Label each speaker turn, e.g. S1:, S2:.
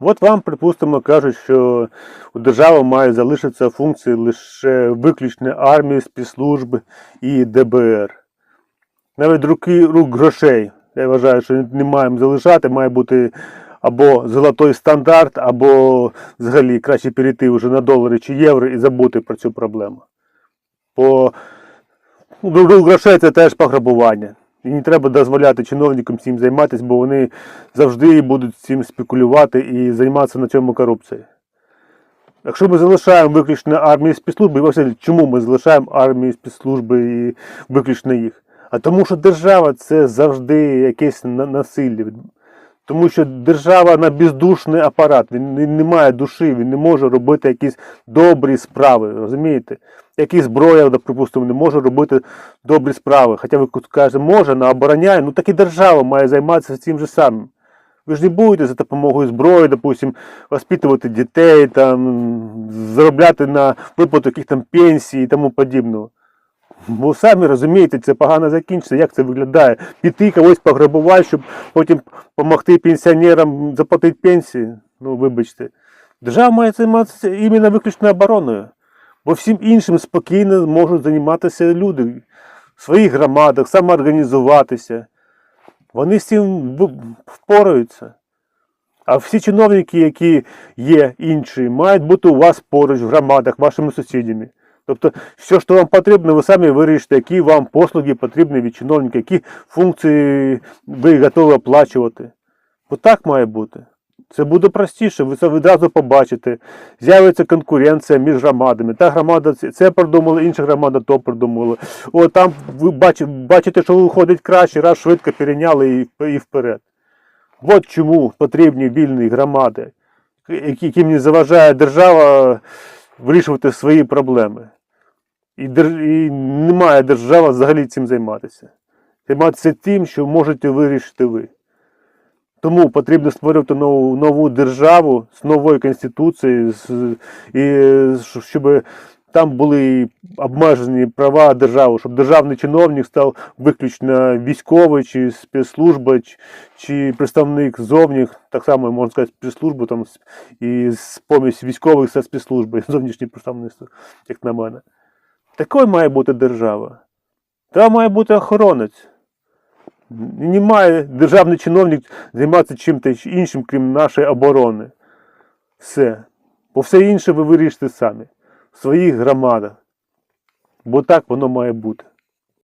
S1: От вам, припустимо, кажуть, що у держави має залишитися функції лише виключно армії, спецслужби і ДБР. Навіть руки рук грошей. Я вважаю, що не маємо залишати, має бути або золотой стандарт, або взагалі краще перейти вже на долари чи євро і забути про цю проблему. Бо ну, рук грошей це теж пограбування. І не треба дозволяти чиновникам цим займатися, бо вони завжди будуть цим спекулювати і займатися на цьому корупцією. Якщо ми залишаємо виключно армію спецслужби, і взагалі, чому ми залишаємо армію спецслужби і виключно їх? А тому що держава це завжди якесь насилля. Тому що держава на бездушний апарат, він не, має душі, він не може робити якісь добрі справи, розумієте? Які зброя, припустимо, не може робити добрі справи. Хоча ви кажете, може, на обороняє, ну так і держава має займатися цим же самим. Ви ж не будете за допомогою зброї, допустим, воспитувати дітей, там, заробляти на виплату яких там пенсій і тому подібного. Бо самі розумієте, це погано закінчиться, як це виглядає. Піти когось пограбувати, щоб потім допомогти пенсіонерам заплатити пенсії. Ну, вибачте. Держава має займатися іменно виключно обороною. Бо всім іншим спокійно можуть займатися люди в своїх громадах, самоорганізуватися. Вони з цим впораються. А всі чиновники, які є інші, мають бути у вас поруч в громадах, вашими сусідями. Тобто, все, що вам потрібно, ви самі вирішите, які вам послуги потрібні від чиновника, які функції ви готові оплачувати. Бо так має бути. Це буде простіше, ви це відразу побачите. З'явиться конкуренція між громадами. Та громада це- придумала, інша громада то придумала. О, там ви бачите, що виходить краще, раз швидко перейняли і вперед. От чому потрібні вільні громади, яким не заважає держава вирішувати свої проблеми. І, і не держава взагалі цим займатися. Займатися тим, що можете вирішити ви. Тому потрібно створювати нову, нову державу з новою конституцією, з, і щоб там були обмежені права держави, щоб державний чиновник став виключно військовий чи спецслужба, чи, представник зовні, так само можна сказати, спецслужбу там і з помість військових та спецслужби, зовнішнє представництво, як на мене. Такою має бути держава. Там має бути охоронець. Не має державний чиновник займатися чим-то іншим, крім нашої оборони. Все. Бо все інше ви вирішите самі своїх громадах. Бо так воно має бути.